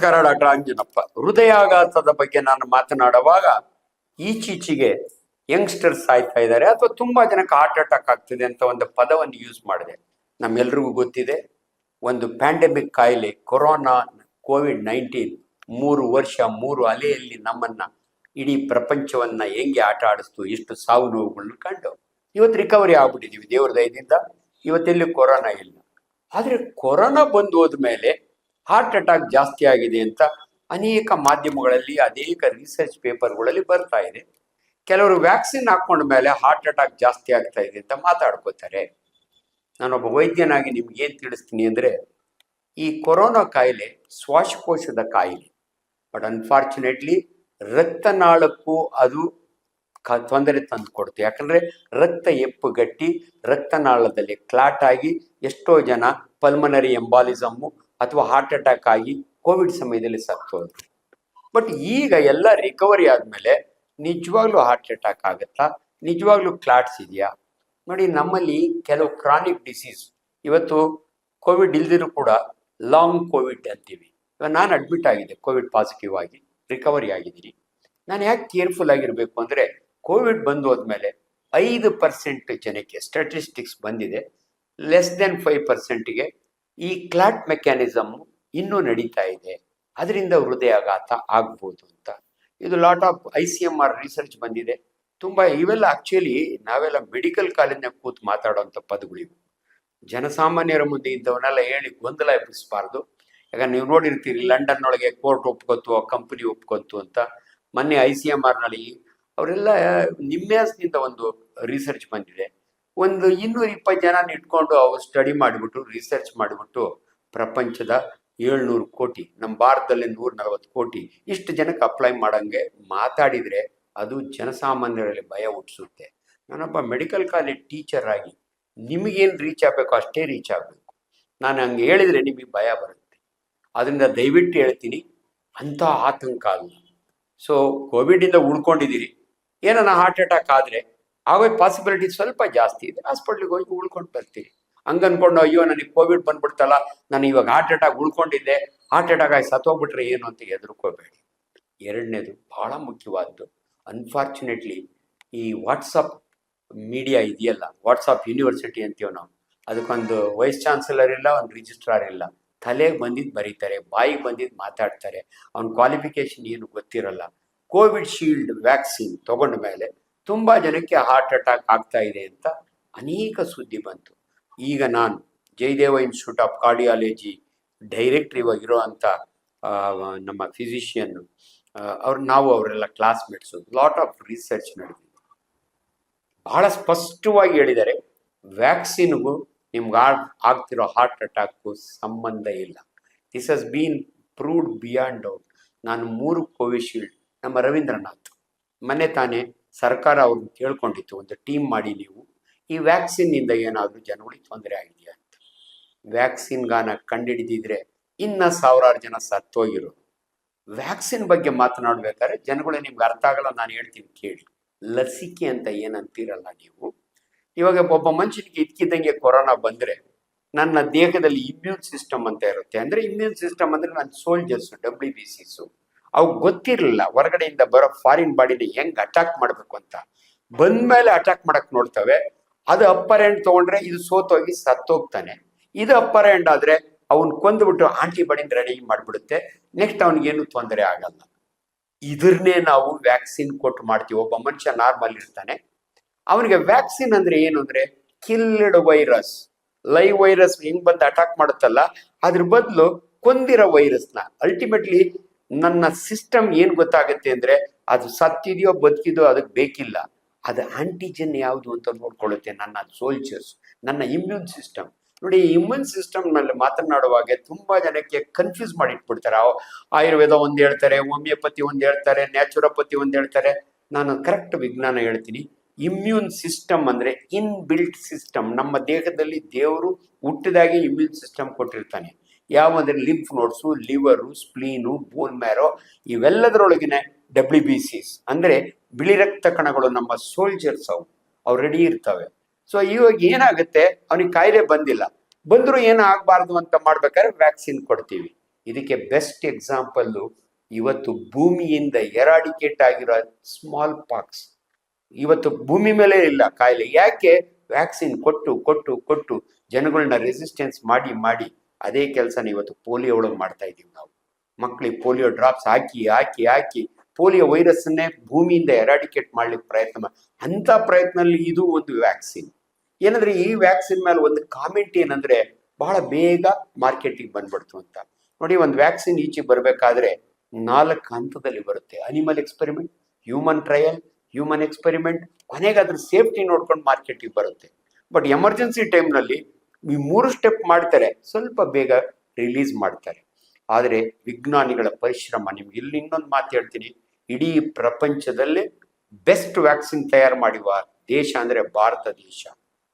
ನಮಸ್ಕಾರ ಡಾಕ್ಟರ್ ಅಂಜನಪ್ಪ. ಹೃದಯಾಘಾತದ ಬಗ್ಗೆ ನಾನು ಮಾತನಾಡುವಾಗ ಈಚೀಚೆಗೆ ಯಂಗ್ಸ್ಟರ್ಸ್ ಆಯ್ತಾ ಇದ್ದಾರೆ ಅಥವಾ ತುಂಬಾ ಜನಕ್ಕೆ ಹಾರ್ಟ್ ಅಟ್ಯಾಕ್ ಆಗ್ತಿದೆ ಅಂತ ಒಂದು ಪದವನ್ನು ಯೂಸ್ ಮಾಡಿದೆ. ನಮ್ಮೆಲ್ರಿಗೂ ಗೊತ್ತಿದೆ. ಒಂದು ಪ್ಯಾಂಡಮಿಕ್ ಕಾಯಿಲೆ, ಕೊರೋನಾ ಕೋವಿಡ್ ನೈನ್ಟೀನ್ ಮೂರು ವರ್ಷ, ಮೂರು ಅಲೆಯಲ್ಲಿ ನಮ್ಮನ್ನ ಇಡೀ ಪ್ರಪಂಚವನ್ನ ಹೆಂಗೆ ಆಟ ಆಡಿಸ್ತು, ಎಷ್ಟು ಸಾವು ನೋವುಗಳನ್ನ ಕಂಡು. ಇವತ್ತು ರಿಕವರಿ ಆಗ್ಬಿಟ್ಟಿದೀವಿ ದೇವ್ರ ದಯದಿಂದ ಇವತ್ತೆಲ್ಲಿ ಕೊರೋನಾ ಇಲ್ಲ. ಆದ್ರೆ ಕೊರೋನಾ ಬಂದು ಹೋದ್ಮೇಲೆ ಹಾರ್ಟ್ ಅಟ್ಯಾಕ್ ಜಾಸ್ತಿ ಆಗಿದೆ ಅಂತ ಅನೇಕ ಮಾಧ್ಯಮಗಳಲ್ಲಿ, ಅನೇಕ ರಿಸರ್ಚ್ ಪೇಪರ್ಗಳಲ್ಲಿ ಬರ್ತಾ ಇದೆ. ಕೆಲವರು ವ್ಯಾಕ್ಸಿನ್ ಹಾಕೊಂಡ ಮೇಲೆ ಹಾರ್ಟ್ ಅಟ್ಯಾಕ್ ಜಾಸ್ತಿ ಆಗ್ತಾ ಇದೆ ಅಂತ ಮಾತಾಡ್ಕೋತಾರೆ. ನಾನೊಬ್ಬ ವೈದ್ಯನಾಗಿ ನಿಮ್ಗೆ ಏನು ತಿಳಿಸ್ತೀನಿ ಅಂದ್ರೆ, ಈ ಕೊರೋನಾ ಕಾಯಿಲೆ ಶ್ವಾಸಕೋಶದ ಕಾಯಿಲೆ. ಬಟ್ ಅನ್ಫಾರ್ಚುನೇಟ್ಲಿ ರಕ್ತನಾಳಕ್ಕೂ ಅದು ಕ- ತೊಂದರೆ ತಂದು ಕೊಡುತ್ತೆ ಯಾಕಂದ್ರೆ ರಕ್ತ ಎಪ್ಪುಗಟ್ಟಿ ರಕ್ತನಾಳದಲ್ಲಿ ಕ್ಲಾಟ್ ಆಗಿ ಎಷ್ಟೋ ಜನ ಪಲ್ಮನರಿ ಎಂಬಾಲಿಸಮ್ಮು ಅಥವಾ ಹಾರ್ಟ್ ಅಟ್ಯಾಕ್ ಆಗಿ ಕೋವಿಡ್ ಸಮಯದಲ್ಲಿ ಸತ್ತೋದ್ರು ಬಟ್ ಈಗ ಎಲ್ಲ ರಿಕವರಿ ಆದ್ಮೇಲೆ ನಿಜವಾಗ್ಲೂ ಹಾರ್ಟ್ ಅಟ್ಯಾಕ್ ಆಗುತ್ತಾ? ನಿಜವಾಗ್ಲೂ ಕ್ಲಾಟ್ಸ್ ಇದೆಯಾ? ನೋಡಿ, ನಮ್ಮಲ್ಲಿ ಕೆಲವು ಕ್ರಾನಿಕ್ ಡಿಸೀಸ್ ಇವತ್ತು ಕೋವಿಡ್ ಇಲ್ದಿರೂ ಕೂಡ ಲಾಂಗ್ ಕೋವಿಡ್ ಅಂತೀವಿ. ಇವಾಗ ನಾನು ಅಡ್ಮಿಟ್ ಆಗಿದೆ ಕೋವಿಡ್ ಪಾಸಿಟಿವ್ ಆಗಿ ರಿಕವರಿ ಆಗಿದ್ದೀನಿ. ನಾನು ಯಾಕೆ ಕೇರ್ಫುಲ್ ಆಗಿರಬೇಕು ಅಂದರೆ ಕೋವಿಡ್ ಬಂದು ಹೋದ್ಮೇಲೆ ಐದು ಪರ್ಸೆಂಟ್ ಜನಕ್ಕೆ ಸ್ಟ್ಯಾಟಿಸ್ಟಿಕ್ಸ್ ಬಂದಿದೆ ಲೆಸ್ ದೆನ್ ಫೈವ್ ಪರ್ಸೆಂಟ್ಗೆ ಈ ಕ್ಲಾಟ್ ಮೆಕ್ಯಾನಿಸಮ್ ಇನ್ನೂ ನಡೀತಾ ಇದೆ. ಅದರಿಂದ ಹೃದಯಾಘಾತ ಆಗ್ಬೋದು ಅಂತ. ಇದು lot of I C M R research ಬಂದಿದೆ. ತುಂಬಾ ಇವೆಲ್ಲ ಆಕ್ಚುಲಿ ನಾವೆಲ್ಲ ಮೆಡಿಕಲ್ ಕಾಲೇಜ್ನಾಗ ಕೂತು ಮಾತಾಡುವಂಥ ಪದಗಳಿವು. ಜನಸಾಮಾನ್ಯರ ಮುಂದೆ ಇದ್ದವನ್ನೆಲ್ಲ ಹೇಳಿ ಗೊಂದಲ ಎಬ್ಬಿಸಬಾರ್ದು. ಯಾಕಂದ್ರೆ ನೀವು ನೋಡಿರ್ತೀರಿ ಲಂಡನ್ ಒಳಗೆ ಕೋರ್ಟ್ ಒಪ್ಕೊತು ಕಂಪನಿ ಒಪ್ಕೊತು ಅಂತ. ಮೊನ್ನೆ ಐ ಸಿ ಎಂ ಆರ್ನಲ್ಲಿ ಅವರೆಲ್ಲ ನಿಮ್ಮ್ಯಾಸ್ನಿಂದ ಒಂದು ರಿಸರ್ಚ್ ಬಂದಿದೆ. ಒಂದು ಇನ್ನೂರ ಇಪ್ಪತ್ತು ಜನ ಇಟ್ಕೊಂಡು ಅವ್ರು ಸ್ಟಡಿ ಮಾಡಿಬಿಟ್ಟು ರಿಸರ್ಚ್ ಮಾಡಿಬಿಟ್ಟು, ಪ್ರಪಂಚದ ಏಳ್ನೂರು ಕೋಟಿ ನಮ್ಮ ಭಾರತದಲ್ಲಿ ನೂರ ನಲವತ್ತು ಕೋಟಿ, ಇಷ್ಟು ಜನಕ್ಕೆ ಅಪ್ಲೈ ಮಾಡಂಗೆ ಮಾತಾಡಿದ್ರೆ ಅದು ಜನಸಾಮಾನ್ಯರಲ್ಲಿ ಭಯ ಹುಟ್ಟಿಸುತ್ತೆ. ನಾನೊಬ್ಬ ಮೆಡಿಕಲ್ ಕಾಲೇಜ್ ಟೀಚರ್ ಆಗಿ, ನಿಮಗೇನು ರೀಚ್ ಆಗಬೇಕು, ಅಷ್ಟೇ ರೀಚ್ ಆಗಬೇಕು. ನಾನು ಹಂಗೆ ಹೇಳಿದ್ರೆ ನಿಮಗೆ ಭಯ ಬರುತ್ತೆ. ಅದರಿಂದ ದಯವಿಟ್ಟು ಹೇಳ್ತೀನಿ, ಅಂಥ ಆತಂಕ ಅಲ್ಲ. ಸೊ ಕೋವಿಡಿಂದ ಉಳ್ಕೊಂಡಿದ್ದೀರಿ. ಏನಾನ ಹಾರ್ಟ್ ಅಟ್ಯಾಕ್ ಆದರೆ ಆಗೋ ಪಾಸಿಬಿಲಿಟಿ ಸ್ವಲ್ಪ ಜಾಸ್ತಿ ಇದೆ. ಹಾಸ್ಪಿಟ್ಲಿಗೆ ಹೋಗಿ ಉಳ್ಕೊಂಡು ಬರ್ತೀರಿ ಹಂಗ ಅನ್ಕೊಂಡು, ಅಯ್ಯೋ, ನನಗೆ ಕೋವಿಡ್ ಬಂದ್ಬಿಡ್ತಲ್ಲ. ನಾನು ಇವಾಗ ಹಾರ್ಟ್ ಅಟ್ಯಾಕ್ ಉಳ್ಕೊಂಡಿದ್ದೆ. ಹಾರ್ಟ್ ಅಟ್ಯಾಕ್ ಆಗಿ ಸತ್ತೋಗ್ಬಿಟ್ರೆ ಏನು? ಅಂತ ಹೆದರ್ಕೋಬೇಡಿ. ಎರಡನೇದು, ಬಹಳ ಮುಖ್ಯವಾದ್ದು ಅನ್ಫಾರ್ಚುನೇಟ್ಲಿ ಈ ವಾಟ್ಸಪ್ ಮೀಡಿಯಾ ಇದೆಯಲ್ಲ ವಾಟ್ಸಪ್ ಯೂನಿವರ್ಸಿಟಿ ಅಂತೀವಿ ನಾವು, ಅದಕ್ಕೊಂದು ವೈಸ್ ಚಾನ್ಸಲರ್ ಇಲ್ಲ, ಒಂದು ರಿಜಿಸ್ಟ್ರಾರ್ ಇಲ್ಲ. ತಲೆಗೆ ಬಂದಿದ್ದು ಬರೀತಾರೆ, ಬಾಯಿಗೆ ಬಂದಿದ್ದು ಮಾತಾಡ್ತಾರೆ. ಅವ್ನ ಕ್ವಾಲಿಫಿಕೇಶನ್ ಏನು ಗೊತ್ತಿರಲ್ಲ. ಕೋವಿಡ್ ಶೀಲ್ಡ್ ವ್ಯಾಕ್ಸಿನ್ ತಗೊಂಡ ಮೇಲೆ ತುಂಬಾ ಜನಕ್ಕೆ ಹಾರ್ಟ್ ಅಟ್ಯಾಕ್ ಆಗ್ತಾ ಇದೆ ಅಂತ ಅನೇಕ ಸುದ್ದಿ ಬಂತು. ಈಗ ನಾನು Jayadeva institute of cardiology director ಇವಾಗ ಇರೋ ಅಂತ ನಮ್ಮ ಫಿಸಿಷಿಯನ್ನು ಅವ್ರು, ನಾವು ಅವರೆಲ್ಲ ಕ್ಲಾಸ್ಮೇಟ್ಸು ಲಾಟ್ ಆಫ್ ರಿಸರ್ಚ್ ನಡೆದಿದೆ. ಬಹಳ ಸ್ಪಷ್ಟವಾಗಿ ಹೇಳಿದ್ದಾರೆ ವ್ಯಾಕ್ಸಿನ್ಗೂ ನಿಮ್ಗೆ ಆಗ್ತಿರೋ ಹಾರ್ಟ್ ಅಟ್ಯಾಕ್ಗೂ ಸಂಬಂಧ ಇಲ್ಲ. This has been proved beyond out ನಾನು ಮೂರು ಕೋವಿಶೀಲ್ಡ್ ನಮ್ಮ ರವೀಂದ್ರನಾಥ್. ಮನೆ ತಾನೇ ಸರ್ಕಾರ ಅವ್ರನ್ನ ಕೇಳ್ಕೊಂಡಿತ್ತು, ಒಂದು ಟೀಮ್ ಮಾಡಿ ನೀವು, ಈ ವ್ಯಾಕ್ಸಿನ್ನಿಂದ ಏನಾದರೂ ಜನಗಳಿಗೆ ತೊಂದರೆ ಆಗಿದೆಯಾ ಅಂತ. ವ್ಯಾಕ್ಸಿನ್ಗಾನ ಕಂಡುಹಿಡಿದಿದ್ರೆ ಇನ್ನ ಸಾವಿರಾರು ಜನ ಸತ್ತೋಗಿರೋದು ವ್ಯಾಕ್ಸಿನ್ ಬಗ್ಗೆ ಮಾತನಾಡ್ಬೇಕಾದ್ರೆ ಜನಗಳು ನಿಮ್ಗೆ ಅರ್ಥ ಆಗಲ್ಲ, ನಾನು ಹೇಳ್ತೀನಿ ಕೇಳಿ. ಲಸಿಕೆ ಅಂತ ಏನಂತೀರಲ್ಲ ನೀವು? ಇವಾಗ ಒಬ್ಬ ಮನುಷ್ಯನಿಗೆ ಇದ್ಕಿದ್ದಂಗೆ ಕೊರೋನಾ ಬಂದರೆ ನನ್ನ ದೇಹದಲ್ಲಿ ಇಮ್ಯೂನ್ ಸಿಸ್ಟಮ್ ಅಂತ ಇರುತ್ತೆ. ಅಂದರೆ ಇಮ್ಯೂನ್ ಸಿಸ್ಟಮ್ ಅಂದರೆ ನನ್ನ ಸೋಲ್ಜರ್ಸು ಡಬ್ಲ್ಯೂ ಬಿ ಸಿಸು ಅವು ಗೊತ್ತಿರಲಿಲ್ಲ. ಹೊರಗಡೆಯಿಂದ ಬರೋ ಫಾರಿನ್ ಬಾಡಿನ ಹೆಂಗ್ ಅಟ್ಯಾಕ್ ಮಾಡ್ಬೇಕು ಅಂತ. ಬಂದ್ಮೇಲೆ ಅಟ್ಯಾಕ್ ಮಾಡಕ್ ನೋಡ್ತವೆ. ಅದು ಅಪ್ಪರ್ ಎಂಡ್ ತಗೊಂಡ್ರೆ ಇದು ಸೋತೋಗಿ ಸತ್ತೋಗ್ತಾನೆ. ಇದು ಅಪ್ಪರ್ ಎಂಡ್ ಆದ್ರೆ ಅವ್ನ್ ಕೊಂದ್ಬಿಟ್ಟು ಆಂಟಿಬಾಡಿನ ರೆಡಿ ಮಾಡ್ಬಿಡುತ್ತೆ. ನೆಕ್ಸ್ಟ್ ಅವನಿಗೇನು ತೊಂದರೆ ಆಗಲ್ಲ. ಇದ್ರನ್ನೇ ನಾವು ವ್ಯಾಕ್ಸಿನ್ ಕೊಟ್ಟು ಮಾಡ್ತೀವಿ. ಒಬ್ಬ ಮನುಷ್ಯ ನಾರ್ಮಲ್ ಇರ್ತಾನೆ. ಅವನಿಗೆ ವ್ಯಾಕ್ಸಿನ್ ಅಂದ್ರೆ ಏನು ಅಂದ್ರೆ ಕಿಲ್ಡ್ ವೈರಸ್ ಲೈವ್ ವೈರಸ್ ಹೆಂಗ್ ಬಂದು ಅಟ್ಯಾಕ್ ಮಾಡುತ್ತಲ್ಲ? ಅದ್ರ ಬದಲು ಕೊಂದಿರೋ ವೈರಸ್ನ ಅಲ್ಟಿಮೇಟ್ಲಿ ನನ್ನ ಸಿಸ್ಟಮ್ ಏನು ಗೊತ್ತಾಗುತ್ತೆ ಅಂದ್ರೆ ಅದು ಸತ್ತಿದೆಯೋ ಬದುಕಿದೋ ಅದಕ್ಕೆ ಬೇಕಿಲ್ಲ. ಅದು ಆಂಟಿಜೆನ್ ಯಾವುದು ಅಂತ ನೋಡ್ಕೊಳ್ಳುತ್ತೆ ನನ್ನ ಸೋಲ್ಜರ್ಸ್ ನನ್ನ ಇಮ್ಯೂನ್ ಸಿಸ್ಟಮ್ ನೋಡಿ ಇಮ್ಯೂನ್ ಸಿಸ್ಟಮ್ನಲ್ಲಿ ಮಾತನಾಡುವಾಗ ತುಂಬಾ ಜನಕ್ಕೆ ಕನ್ಫ್ಯೂಸ್ ಮಾಡಿ ಇಟ್ಬಿಡ್ತಾರೆ ಆಯುರ್ವೇದ ಒಂದ್ ಹೇಳ್ತಾರೆ ಹೋಮಿಯೋಪತಿ ಒಂದ್ ಹೇಳ್ತಾರೆ ನ್ಯಾಚುರೋಪತಿ ಒಂದ್ ಹೇಳ್ತಾರೆ. ನಾನು ಕರೆಕ್ಟ್ ವಿಜ್ಞಾನ ಹೇಳ್ತೀನಿ. ಇಮ್ಯೂನ್ ಸಿಸ್ಟಮ್ ಅಂದ್ರೆ ಇನ್ ಬಿಲ್ಟ್ ಸಿಸ್ಟಮ್ ನಮ್ಮ ದೇಹದಲ್ಲಿ ದೇವರು ಹುಟ್ಟಿದಾಗೆ ಇಮ್ಯೂನ್ ಸಿಸ್ಟಮ್ ಕೊಟ್ಟಿರ್ತಾನೆ. ಯಾವಂದ್ರೆ lymph nodes liver spleen bone marrow ಇವೆಲ್ಲದರೊಳಗಿನ W B Cs ಅಂದ್ರೆ ಬಿಳಿ ರಕ್ತ ಕಣಗಳು ನಮ್ಮ ಸೋಲ್ಜರ್ಸ್ ಅವು. ಅವು ರೆಡಿ ಇರ್ತವೆ. ಸೊ ಇವಾಗ ಏನಾಗುತ್ತೆ? ಅವನಿಗೆ ಕಾಯಿಲೆ ಬಂದಿಲ್ಲ. ಬಂದರೂ ಏನು ಆಗಬಾರ್ದು ಅಂತ ಮಾಡ್ಬೇಕಾದ್ರೆ ವ್ಯಾಕ್ಸಿನ್ ಕೊಡ್ತೀವಿ. ಇದಕ್ಕೆ ಬೆಸ್ಟ್ ಎಕ್ಸಾಂಪಲ್ಲು ಇವತ್ತು ಭೂಮಿಯಿಂದ ಎರಾಡಿಕೇಟ್ ಆಗಿರೋ ಸ್ಮಾಲ್ ಪಾಕ್ಸ್ ಇವತ್ತು ಭೂಮಿ ಮೇಲೆ ಇಲ್ಲ ಕಾಯಿಲೆ. ಯಾಕೆ? ವ್ಯಾಕ್ಸಿನ್ ಕೊಟ್ಟು ಕೊಟ್ಟು ಕೊಟ್ಟು ಜನಗಳನ್ನ ರೆಸಿಸ್ಟೆನ್ಸ್ ಮಾಡಿ ಮಾಡಿ. ಅದೇ ಕೆಲಸನ ಇವತ್ತು ಪೋಲಿಯೋ ಒಳಗೆ ಮಾಡ್ತಾ ಇದ್ದೀವಿ ನಾವು. ಮಕ್ಕಳಿಗೆ ಪೋಲಿಯೋ ಡ್ರಾಪ್ಸ್ ಹಾಕಿ ಹಾಕಿ ಹಾಕಿ ಪೋಲಿಯೋ ವೈರಸ್ಸನ್ನೇ ಭೂಮಿಯಿಂದ ಎರಾಡಿಕೇಟ್ ಮಾಡ್ಲಿಕ್ಕೆ ಪ್ರಯತ್ನ ಅಂತ ಪ್ರಯತ್ನದಲ್ಲಿ ಇದು ಒಂದು ವ್ಯಾಕ್ಸಿನ್. ಏನಂದ್ರೆ ಈ ವ್ಯಾಕ್ಸಿನ್ ಮೇಲೆ ಒಂದು ಕಾಮೆಂಟ್ ಏನಂದ್ರೆ ಬಹಳ ಬೇಗ ಮಾರ್ಕೆಟಿಗೆ ಬಂದ್ಬಿಡ್ತು ಅಂತ. ನೋಡಿ ಒಂದು ವ್ಯಾಕ್ಸಿನ್ ಈಚೆಗೆ ಬರಬೇಕಾದ್ರೆ ನಾಲ್ಕು ಹಂತದಲ್ಲಿ ಬರುತ್ತೆ. Animal experiment, human trial, human experiment ಕೊನೆಗೆ ಅದ್ರ ಸೇಫ್ಟಿ ನೋಡ್ಕೊಂಡು ಮಾರ್ಕೆಟಿಗೆ ಬರುತ್ತೆ. ಬಟ್ ಎಮರ್ಜೆನ್ಸಿ ಟೈಮ್ನಲ್ಲಿ ಈ ಮೂರು ಸ್ಟೆಪ್ ಮಾಡ್ತಾರೆ, ಸ್ವಲ್ಪ ಬೇಗ ರಿಲೀಸ್ ಮಾಡ್ತಾರೆ. ಆದರೆ ವಿಜ್ಞಾನಿಗಳ ಪರಿಶ್ರಮ, ನಿಮ್ಗೆ ಇಲ್ಲಿ ಇನ್ನೊಂದು ಮಾತು ಹೇಳ್ತೀನಿ. ಇಡೀ ಪ್ರಪಂಚದಲ್ಲೇ ಬೆಸ್ಟ್ ವ್ಯಾಕ್ಸಿನ್ ತಯಾರು ಮಾಡುವ ದೇಶ ಅಂದ್ರೆ ಭಾರತ ದೇಶ.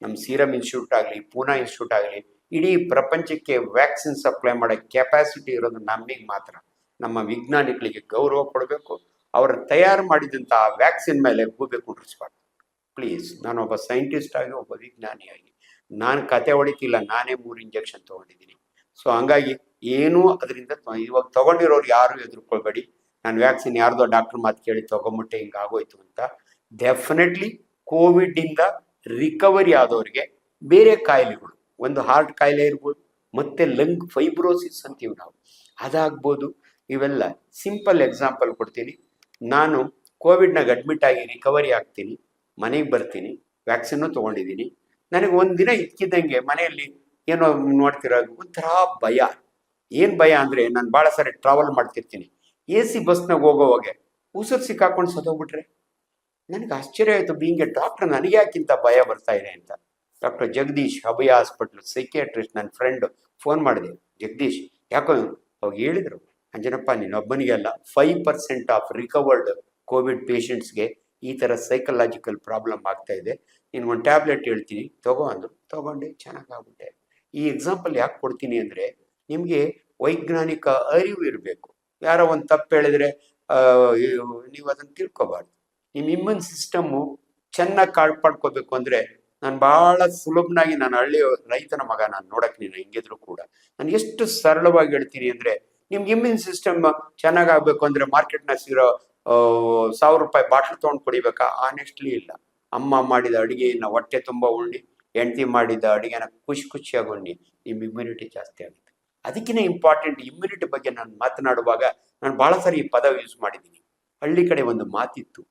ನಮ್ಮ ಸೀರಮ್ ಇನ್ಸ್ಟಿಟ್ಯೂಟ್ ಆಗಲಿ, ಪೂನಾ ಇನ್ಸ್ಟಿಟ್ಯೂಟ್ ಆಗಲಿ, ಇಡೀ ಪ್ರಪಂಚಕ್ಕೆ ವ್ಯಾಕ್ಸಿನ್ ಸಪ್ಲೈ ಮಾಡೋ ಕೆಪಾಸಿಟಿ ಇರೋದು ನಮಗೆ ಮಾತ್ರ. ನಮ್ಮ ವಿಜ್ಞಾನಿಗಳಿಗೆ ಗೌರವ ಕೊಡಬೇಕು. ಅವರು ತಯಾರು ಮಾಡಿದಂತಹ ವ್ಯಾಕ್ಸಿನ್ ಮೇಲೆ ಗೂಬೆ ಕುಂಡ್ರಿಸ್ಬಾರ್ದು ಪ್ಲೀಸ್ ನಾನು ಒಬ್ಬ ಸೈಂಟಿಸ್ಟ್ ಆಗಿ, ಒಬ್ಬ ವಿಜ್ಞಾನಿಯಾಗಿ ನಾನು ಕತೆ ಹೊಡಿತಿಲ್ಲ, ನಾನೇ ಮೂರು ಇಂಜೆಕ್ಷನ್ ತಗೊಂಡಿದ್ದೀನಿ. ಸೊ ಹಂಗಾಗಿ ಏನೂ ಅದರಿಂದ ಇವಾಗ ತಗೊಂಡಿರೋರು ಯಾರು ಎದುರ್ಕೊಳ್ಬೇಡಿ ನಾನು ವ್ಯಾಕ್ಸಿನ್ ಯಾರ್ದೋ ಡಾಕ್ಟರ್ ಮಾತು ಕೇಳಿ ತಗೊಂಬಿಟ್ಟೆ ಹಿಂಗೆ ಆಗೋಯ್ತು ಅಂತ. ಡೆಫಿನೆಟ್ಲಿ ಕೋವಿಡ್ ಇಂದ ರಿಕವರಿ ಆದವರಿಗೆ ಬೇರೆ ಕಾಯಿಲೆಗಳು, ಒಂದು ಹಾರ್ಟ್ ಕಾಯಿಲೆ ಇರ್ಬೋದು, ಮತ್ತೆ ಲಂಗ್ ಫೈಬ್ರೋಸಿಸ್ ಅಂತೀವಿ ನಾವು. ಅದಾಗ್ಬೋದು, ಇವೆಲ್ಲ ಸಿಂಪಲ್ ಎಕ್ಸಾಂಪಲ್ ಕೊಡ್ತೀನಿ. ನಾನು ಕೋವಿಡ್ನಾಗ ಅಡ್ಮಿಟ್ ಆಗಿ ರಿಕವರಿ ಆಗ್ತೀನಿ, ಮನೆಗೆ ಬರ್ತೀನಿ ವ್ಯಾಕ್ಸಿನ್ನು ತೊಗೊಂಡಿದ್ದೀನಿ. ನನಗೆ ಒಂದಿನ ಇದ್ಕಿದ್ದಂಗೆ ಮನೆಯಲ್ಲಿ ಏನೋ ನೋಡ್ತಿರೋ ಒಂಥರ ಭಯ. ಏನು ಭಯ ಅಂದರೆ ನಾನು ಭಾಳ ಸಾರಿ ಟ್ರಾವೆಲ್ ಮಾಡ್ತಿರ್ತೀನಿ. ಎ ಸಿ ಬಸ್ನಾಗ ಹೋಗೋವಾಗೆ ಉಸಿರು ಸಿಕ್ಕಾಕೊಂಡು ಸತ್ತೋಗ್ಬಿಟ್ರೆ. ನನಗೆ ಆಶ್ಚರ್ಯ ಆಯಿತು ಬೀಂಗೆ ಡಾಕ್ಟರ್ ನನಗೆ ಯಾಕಿಂತ ಭಯ ಬರ್ತಾ ಇದೆ ಅಂತ. Doctor Jagadish Abhaya hospital psychiatrist ನನ್ನ ಫ್ರೆಂಡ್ ಫೋನ್ ಮಾಡಿದೆ. ಜಗದೀಶ್, ಯಾಕೋ ಅವಾಗ ಹೇಳಿದರು, Anjanappa ನೀನೊಬ್ಬನಿಗೆಲ್ಲ five percent of recovered covid ಪೇಷಂಟ್ಸ್ಗೆ ಈ ಥರ ಸೈಕಲಾಜಿಕಲ್ ಪ್ರಾಬ್ಲಮ್ ಆಗ್ತಾ ಇದೆ. ನೀನು ಒಂದು ಟ್ಯಾಬ್ಲೆಟ್ ಹೇಳ್ತೀನಿ, ತಗೋ ಅಂದರು, ತಗೊಂಡೆ, ಚೆನ್ನಾಗಾಗ್ಬಿಟ್ಟೆ. ಈ ಎಕ್ಸಾಂಪಲ್ ಯಾಕೆ ಕೊಡ್ತೀನಿ ಅಂದರೆ, ನಿಮಗೆ ವೈಜ್ಞಾನಿಕ ಅರಿವು ಇರಬೇಕು. ಯಾರೋ ಒಂದು ತಪ್ಪು ಹೇಳಿದ್ರೆ ನೀವು ಅದನ್ನು ತಿಳ್ಕೊಬಾರ್ದು. ನಿಮ್ಮ ಇಮ್ಯೂನ್ ಸಿಸ್ಟಮ್ಮು ಚೆನ್ನಾಗಿ ಕಾಪಾಡ್ಕೋಬೇಕು ಅಂದರೆ, ನಾನು ಭಾಳ ಸುಲಭನಾಗಿ ನಾನು ಹಳ್ಳಿ ರೈತನ ಮಗ ನಾನು ನೋಡಕ್ಕೆ ನೀನು ಹಿಂಗಿದ್ರು ಕೂಡ. ನಾನು ಎಷ್ಟು ಸರಳವಾಗಿ ಹೇಳ್ತೀನಿ ಅಂದರೆ, ನಿಮ್ಗೆ ಇಮ್ಯೂನ್ ಸಿಸ್ಟಮ್ ಚೆನ್ನಾಗಾಗಬೇಕು ಅಂದರೆ ಮಾರ್ಕೆಟ್ನಾಗ ಸಿಗೋ ಸಾವಿರ ರೂಪಾಯಿ ಬಾಟ್ಲ್ ತೊಗೊಂಡು ಕುಡಿಬೇಕಾ? ಆನೆಸ್ಟ್ಲಿ ಇಲ್ಲ. ಅಮ್ಮ ಮಾಡಿದ ಅಡಿಗೆಯನ್ನ ಹೊಟ್ಟೆ ತುಂಬ ಉಂಡು, ಹೆಂಡತಿ ಮಾಡಿದ ಅಡುಗೆನ ಖುಷಿ ಖುಷಿಯಾಗಿ ಉಂಡು ನಿಮ್ಮ ಇಮ್ಯುನಿಟಿ ಜಾಸ್ತಿ ಆಗುತ್ತೆ. ಅದಕ್ಕಿಂತ ಇಂಪಾರ್ಟೆಂಟ್ ಇಮ್ಯುನಿಟಿ ಬಗ್ಗೆ ನಾನು ಮಾತನಾಡುವಾಗ ನಾನು ಭಾಳ ಸರಿ ಈ ಪದ ಯೂಸ್ ಮಾಡಿದ್ದೀನಿ ಹಳ್ಳಿ ಕಡೆ ಒಂದು ಮಾತಿತ್ತು,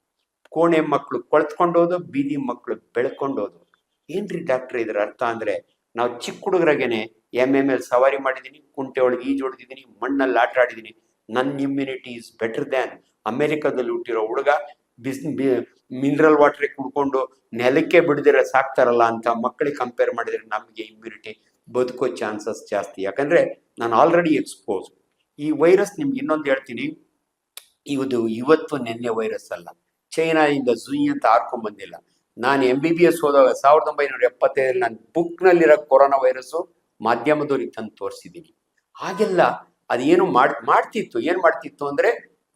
ಕೋಣೆ ಮಕ್ಕಳು ಕೊಳ್ತ್ಕೊಂಡೋದು ಬೀದಿ ಮಕ್ಕಳು ಬೆಳ್ಕೊಂಡೋದು ಏನ್ರಿ ಡಾಕ್ಟರ್ ಇದ್ರ ಅರ್ಥ ಅಂದ್ರೆ, ನಾವು ಚಿಕ್ಕ ಹುಡುಗರಾಗೇನೆ ಎಂ ಎಂ ಎಲ್ ಸವಾರಿ ಮಾಡಿದ್ದೀನಿ ಕುಂಟೆ ಒಳಗೆ ಈಜು ಹೊಡೆದಿದ್ದೀನಿ ಮಣ್ಣಲ್ಲಿ ಆಟ ಆಡಿದ್ದೀನಿ ನನ್ನ ಇಮ್ಯುನಿಟಿ ಇಸ್ ಬೆಟರ್ ದ್ಯಾನ್ ಅಮೆರಿಕದಲ್ಲಿ ಹುಟ್ಟಿರೋ ಹುಡುಗ ಬಿಸ್ ಮಿನರಲ್ ವಾಟರ್ ಕುಡ್ಕೊಂಡು ನೆಲಕ್ಕೆ ಬಿಡದಿರ ಸಾಕ್ತಾರಲ್ಲ ಅಂತ ಮಕ್ಕಳಿಗೆ ಕಂಪೇರ್ ಮಾಡಿದ್ರೆ ನಮಗೆ ಇಮ್ಯುನಿಟಿ ಬದುಕೋ ಚಾನ್ಸಸ್ ಜಾಸ್ತಿ. ಯಾಕಂದ್ರೆ ನಾನು ಆಲ್ರೆಡಿ ಎಕ್ಸ್ಪೋಸ್ ಈ ವೈರಸ್ ನಿಮ್ಗೆ ಇನ್ನೊಂದು ಹೇಳ್ತೀನಿ. ಇದು ಇವತ್ತು ನಿನ್ನೆ ವೈರಸ್ ಅಲ್ಲ. ಚೈನಾದಿಂದ ಜುಯ್ ಅಂತ ಹಾರ್ಕೊಂಡ್ ಬಂದಿಲ್ಲ. ನಾನು ಎಂ ಬಿ ಬಿ ಎಸ್ ಹೋದಾಗ ಸಾವಿರದ ಒಂಬೈನೂರ ಎಪ್ಪತ್ತೈದರಲ್ಲಿ ನಾನು ಬುಕ್ನಲ್ಲಿರೋ ಕೊರೋನಾ ವೈರಸ್ಸು ಮಾಧ್ಯಮದವ್ರಿಗೆ ತಂದು ತೋರಿಸಿದ್ದೀನಿ. ಹಾಗೆಲ್ಲ ಅದೇನು ಮಾಡ್ ಮಾಡ್ತಿತ್ತು. ಏನು ಮಾಡ್ತಿತ್ತು ಅಂದರೆ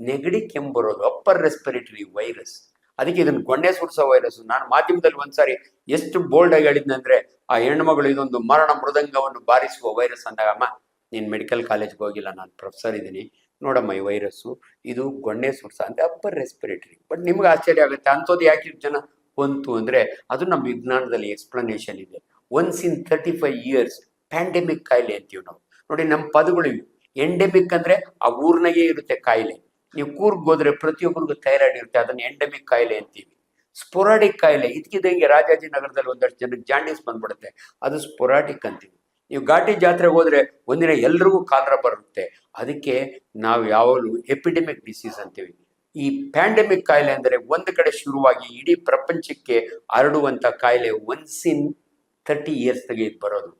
ನೆಗಡಿ ಕೆಮ್ಮು ಬರೋದು ಅಪ್ಪರ್ ರೆಸ್ಪಿರೇಟರಿ ವೈರಸ್ ಅದಕ್ಕೆ ಇದನ್ನು ಗೊಂಡೆ ಸುಡ್ಸೋ ವೈರಸ್ ನಾನು ಮಾಧ್ಯಮದಲ್ಲಿ ಒಂದ್ಸಾರಿ ಎಷ್ಟು ಬೋಲ್ಡ್ ಆಗಿ ಹೇಳಿದ್ನಂದ್ರೆ ಆ ಹೆಣ್ಮಗಳು ಇದೊಂದು ಮರಣ ಮೃದಂಗವನ್ನು ಬಾರಿಸುವ ವೈರಸ್ ಅಂದಾಗಮ್ಮ ನೀನು ಮೆಡಿಕಲ್ ಕಾಲೇಜ್ಗೆ ಹೋಗಿಲ್ಲ ನಾನು ಪ್ರೊಫೆಸರ್ ಇದ್ದೀನಿ. ನೋಡಮ್ಮ ಈ ವೈರಸ್ಸು ಇದು ಗೊಂಡೆ ಸುಡ್ಸ ಅಂದ್ರೆ ಅಪ್ಪರ್ ರೆಸ್ಪಿರೇಟರಿ ಬಟ್ ನಿಮ್ಗೆ ಆಶ್ಚರ್ಯ ಆಗುತ್ತೆ. ಅಂಥದ್ದು ಯಾಕೆ ಜನ ಬಂತು ಅಂದ್ರೆ ಅದು ನಮ್ಮ ವಿಜ್ಞಾನದಲ್ಲಿ ಎಕ್ಸ್ಪ್ಲನೇಷನ್ ಇದೆ. Once in thirty five years pandemic ಕಾಯಿಲೆ ಅಂತೀವಿ ನಾವು. ನೋಡಿ ನಮ್ಮ ಪದಗಳು ಎಂಡೆಮಿಕ್ ಅಂದ್ರೆ ಆ ಊರ್ನಾಗೆ ಇರುತ್ತೆ ಕಾಯಿಲೆ. ನೀವು ಕೂರ್ಗ್ ಹೋದ್ರೆ ಪ್ರತಿಯೊಬ್ಬರಿಗೂ ಥೈರಾಯ್ಡ್ ಇರುತ್ತೆ. ಅದನ್ನ ಎಂಡೆಮಿಕ್ ಕಾಯಿಲೆ ಅಂತೀವಿ. ಸ್ಪೊರಾಟಿಕ್ ಕಾಯಿಲೆ. ಇದಕ್ಕಿದ್ದಂಗೆ ರಾಜಾಜಿನಗರದಲ್ಲಿ ಒಂದಷ್ಟು ಜನಕ್ಕೆ ಜಾಂಡೀಸ್ ಬಂದ್ಬಿಡುತ್ತೆ. ಅದು ಸ್ಪೊರಾಟಿಕ್ ಅಂತೀವಿ. ನೀವು ಘಾಟಿ ಜಾತ್ರೆಗೆ ಹೋದ್ರೆ ಒಂದಿನ ಎಲ್ರಿಗೂ ಕಾಲರ ಬರುತ್ತೆ. ಅದಕ್ಕೆ ನಾವು ಯಾವಾಗಲೂ ಎಪಿಡೆಮಿಕ್ ಡಿಸೀಸ್ ಅಂತೀವಿ. ಈ ಪ್ಯಾಂಡೆಮಿಕ್ ಕಾಯಿಲೆ ಅಂದರೆ ಒಂದು ಕಡೆ ಶುರುವಾಗಿ ಇಡೀ ಪ್ರಪಂಚಕ್ಕೆ ಹರಡುವಂತ ಕಾಯಿಲೆ ಒನ್ಸ್ ಇನ್ ತರ್ಟಿ ಇಯರ್ಸ್ ತೆಗೆದು ಬರೋದು.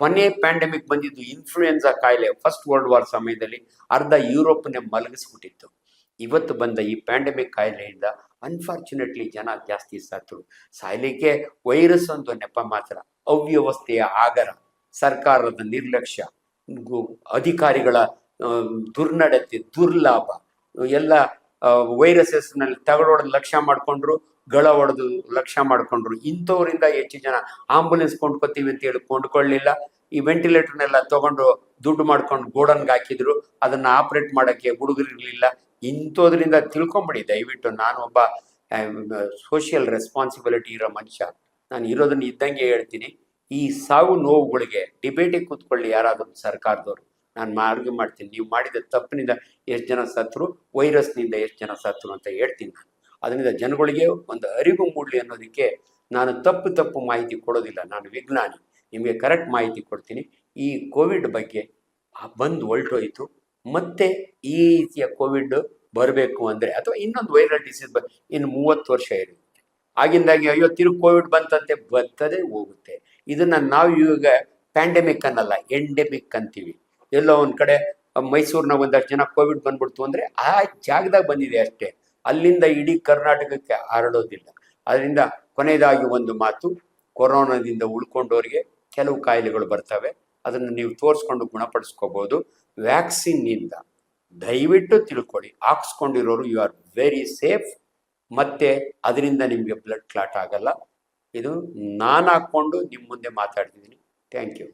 ಕೊನೆ ಪ್ಯಾಂಡೆಮಿಕ್ ಬಂದಿದ್ದು ಇನ್ಫ್ಲೂಯೆನ್ಸಾ ಕಾಯಿಲೆ ಫಸ್ಟ್ ವರ್ಲ್ಡ್ ವಾರ್ ಸಮಯದಲ್ಲಿ ಅರ್ಧ ಯುರೋಪ್ನೇ ಮಲಗಿಸ್ಬಿಟ್ಟಿತ್ತು. ಇವತ್ತು ಬಂದ ಈ ಪ್ಯಾಂಡಮಿಕ್ ಕಾಯಿಲೆಯಿಂದ ಅನ್ಫಾರ್ಚುನೇಟ್ಲಿ ಜನ ಜಾಸ್ತಿ ಸತ್ರು ಸಾಯ್ಲಿಕ್ಕೆ ವೈರಸ್ ಒಂದು ನೆಪ ಮಾತ್ರ, ಅವ್ಯವಸ್ಥೆಯ ಆಗರ. ಸರ್ಕಾರದ ನಿರ್ಲಕ್ಷ್ಯ ಅಧಿಕಾರಿಗಳ ದುರ್ನಡತೆ, ದುರ್ಲಾಭ. ಎಲ್ಲ ವೈರಸಸ್ನಲ್ಲಿ ತಗಡೋಡ್ ಲಕ್ಷ್ಯ ಮಾಡ್ಕೊಂಡ್ರು, ಗಳ ಹೊಡೆದು ಲಕ್ಷ್ಯ ಮಾಡ್ಕೊಂಡ್ರು. ಇಂಥವರಿಂದ ಹೆಚ್ಚು ಜನ ಆಂಬುಲೆನ್ಸ್ ಕೊಂಡ್ಕೊತೀವಿ ಅಂತ ಹೇಳಿ ಕೊಂಡ್ಕೊಳ್ಳಿಲ್ಲ ಈ ವೆಂಟಿಲೇಟರ್ನೆಲ್ಲ ತಗೊಂಡು ದುಡ್ಡು ಮಾಡ್ಕೊಂಡು ಗೋಡನ್ಗೆ ಹಾಕಿದ್ರು, ಅದನ್ನ ಆಪರೇಟ್ ಮಾಡಕ್ಕೆ ಹುಡುಗರಿರ್ಲಿಲ್ಲ. ಇಂಥದ್ರಿಂದ ತಿಳ್ಕೊಂಬಿಡಿ, ದಯವಿಟ್ಟು ನಾನು ಒಬ್ಬ ಸೋಷಿಯಲ್ ರೆಸ್ಪಾನ್ಸಿಬಿಲಿಟಿ ಇರೋ ಮನುಷ್ಯ. ನಾನು ಇರೋದನ್ನ ಇದ್ದಂಗೆ ಹೇಳ್ತೀನಿ. ಈ ಸಾವು ನೋವುಗಳಿಗೆ ಡಿಬೇಟಿಗೆ ಕೂತ್ಕೊಳ್ಳಿ ಯಾರಾದರೂ ಸರ್ಕಾರದವರು. ನಾನು ಮಾರ್ಗಿ ಮಾಡ್ತೀನಿ. ನೀವು ಮಾಡಿದ ತಪ್ಪಿನಿಂದ ಎಷ್ಟು ಜನ ಸತ್ರು, ವೈರಸ್ನಿಂದ ಎಷ್ಟು ಜನ ಸತ್ರು ಅಂತ ಹೇಳ್ತೀನಿ ನಾನು. ಅದರಿಂದ ಜನಗಳಿಗೆ ಒಂದು ಅರಿವು ಮೂಡಲಿ ಅನ್ನೋದಕ್ಕೆ ನಾನು ತಪ್ಪು ತಪ್ಪು ಮಾಹಿತಿ ಕೊಡೋದಿಲ್ಲ. ನಾನು ವಿಜ್ಞಾನಿ. ನಿಮಗೆ ಕರೆಕ್ಟ್ ಮಾಹಿತಿ ಕೊಡ್ತೀನಿ. ಈ ಕೋವಿಡ್ ಬಗ್ಗೆ ಬಂದು ಹೊಲ್ಟೋಯ್ತು. ಮತ್ತೆ ಈ ರೀತಿಯ ಕೋವಿಡ್ ಬರಬೇಕು ಅಂದರೆ ಅಥವಾ ಇನ್ನೊಂದು ವೈರಲ್ ಡಿಸೀಸ್ ಬ ಇನ್ನು ಮೂವತ್ತು ವರ್ಷ ಇರುತ್ತೆ. ಆಗಿಂದಾಗಿ ಅಯ್ಯೋ ತಿರು ಕೋವಿಡ್ ಬಂತಂತೆ ಬರ್ತದೆ ಹೋಗುತ್ತೆ. ಇದನ್ನು ನಾವು ಇವಾಗ ಪ್ಯಾಂಡೆಮಿಕ್ ಅನ್ನಲ್ಲ ಎಂಡೆಮಿಕ್ ಅಂತೀವಿ. ಎಲ್ಲೋ ಒಂದು ಕಡೆ ಮೈಸೂರಿನ ಒಂದಷ್ಟು ಜನ ಕೋವಿಡ್ ಬಂದ್ಬಿಡ್ತು ಅಂದರೆ ಆ ಜಾಗದಾಗ ಬಂದಿದೆ ಅಷ್ಟೇ. ಅಲ್ಲಿಂದ ಇಡೀ ಕರ್ನಾಟಕಕ್ಕೆ ಹರಡೋದಿಲ್ಲ. ಅದರಿಂದ ಕೊನೆಯದಾಗಿ ಒಂದು ಮಾತು ಕೊರೋನಾದಿಂದ ಉಳ್ಕೊಂಡವರಿಗೆ ಕೆಲವು ಕಾಯಿಲೆಗಳು ಬರ್ತವೆ. ಅದನ್ನು ನೀವು ತೋರಿಸ್ಕೊಂಡು ಗುಣಪಡಿಸ್ಕೋಬಹುದು ವ್ಯಾಕ್ಸಿನ್ನಿಂದ ದಯವಿಟ್ಟು ತಿಳ್ಕೊಳ್ಳಿ. ಹಾಕ್ಸ್ಕೊಂಡಿರೋರು ಯು ಆರ್ ವೆರಿ ಸೇಫ್ ಮತ್ತೆ ಅದರಿಂದ ನಿಮಗೆ ಬ್ಲಡ್ ಕ್ಲಾಟ್ ಆಗಲ್ಲ. ಇದು ನಾನು ಹಾಕ್ಕೊಂಡು ನಿಮ್ಮ ಮುಂದೆ ಮಾತಾಡ್ತಿದ್ದೀನಿ. Thank you